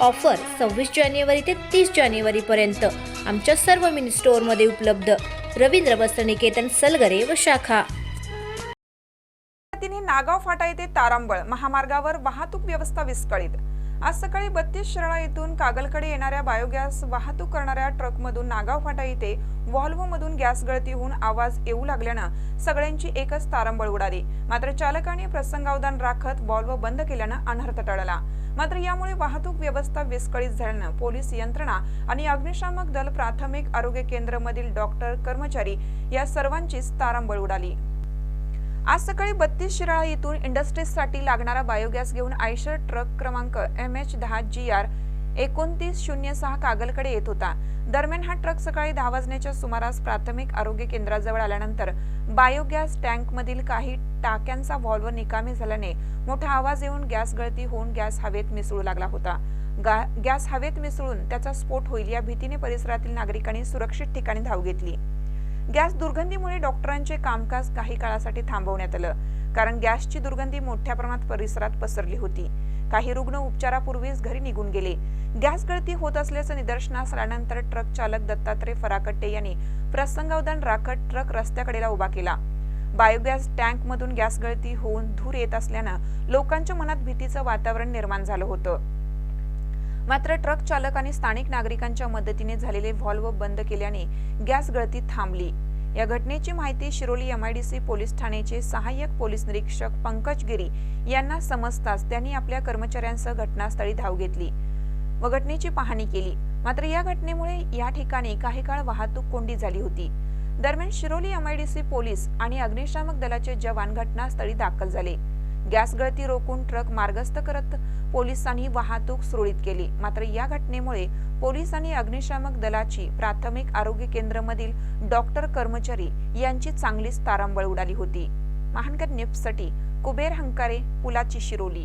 Offer सव्वीस जानेवारी ते तीस जानेवारीपर्यंत आमच्या सर्व मिनी स्टोअरमध्ये उपलब्ध. रवींद्र वस्त्रनिकेतन सलगरे व शाखा. नागाव फाटा येथे तारांबळ महामार्गावर वाहतूक व्यवस्था विस्कळीत. आज सकाळी बत्तीस शिराळा येथून कागलकडे येणाऱ्या बायोगॅस वाहतूक करणाऱ्या ट्रकमधून नागाव फाटा येथे व्हॉल्व्होमधून गॅस गळती होऊन आवाज येऊ लागल्यानं सगळ्यांची एकच तारांबळ उडाली. मात्र चालकाने प्रसंगावधान राखत व्हॉल्व्ह बंद केल्यानं अनर्थ टळला. मात्र यामुळे वाहतूक व्यवस्था विस्कळीत झाल्यानं पोलीस यंत्रणा आणि अग्निशामक दल प्राथमिक आरोग्य केंद्रामधील डॉक्टर कर्मचारी या सर्वांचीच तारांबळ उडाली. आज सकाळी बत्तीस शिराळा येथून इंडस्ट्रीजसाठी लागणारा बायोगॅस घेऊन आयशर ट्रक क्रमांक एम एच दहा जी आर एकोणतीस शून्य सहा कागलकडे येत होता. दरम्यान हा ट्रक सकाळी दहा वाजण्याच्या सुमारास प्राथमिक आरोग्य केंद्राजवळ आल्यानंतर बायोगॅस टँकमधील काही टाक्यांचा व्हॉल्व्ह निकामी झाल्याने मोठा आवाज येऊन गॅस गळती होऊन गॅस हवेत मिसळू लागला होता. गा- गॅस हवेत मिसळून त्याचा स्फोट होईल या भीतीने परिसरातील नागरिकांनी सुरक्षित ठिकाणी धाव घेतली. गॅस दुर्गंधीमुळे डॉक्टरांचे कामकाज काही काळासाठी थांबवण्यात आलं. कारण गॅसची दुर्गंधी मोठ्या प्रमाणात परिसरात पसरली होती. काही रुग्ण उपचारापूर्वीच घरी निघून गेले. गॅस गळती होत असल्याचं निदर्शनास आल्यानंतर ट्रक चालक दत्तात्रय फराकट्टे यांनी प्रसंगावधान राखत ट्रक रस्त्याकडेला उभा केला. बायोगॅस टँकमधून गॅस गळती होऊन धूर येत असल्यानं लोकांच्या मनात भीतीचं वातावरण निर्माण झालं होतं. मात्र ट्रक चालक आणि स्थानिक नागरिकांच्या मदतीने झालेले व्हॉल्व्ह बंद केल्याने गॅस गळती थांबली. या घटनेची माहिती शिरोली एमआयडीसी पोलीस ठाण्याचे सहाय्यक पोलीस निरीक्षक पंकज गिरी यांना समजताच त्यांनी आपल्या कर्मचाऱ्यांसह घटनास्थळी धाव घेतली व घटनेची पाहणी केली. मात्र या घटनेमुळे या ठिकाणी काही काळ वाहतूक कोंडी झाली होती. दरम्यान शिरोली एमआयडीसी पोलीस आणि अग्निशामक दलाचे जवान घटनास्थळी दाखल झाले. गॅस गळती रोखून ट्रक मार्गस्थ करत पोलिसांनी वाहतूक सुरळीत केली. मात्र या घटनेमुळे पोलीस आणि अग्निशामक दलाची प्राथमिक आरोग्य केंद्रमधील डॉक्टर कर्मचारी यांची चांगलीच तारांबळ उडाली होती. महानकर निप्ससाठी कुबेर हंकारे पुलाची शिरोली.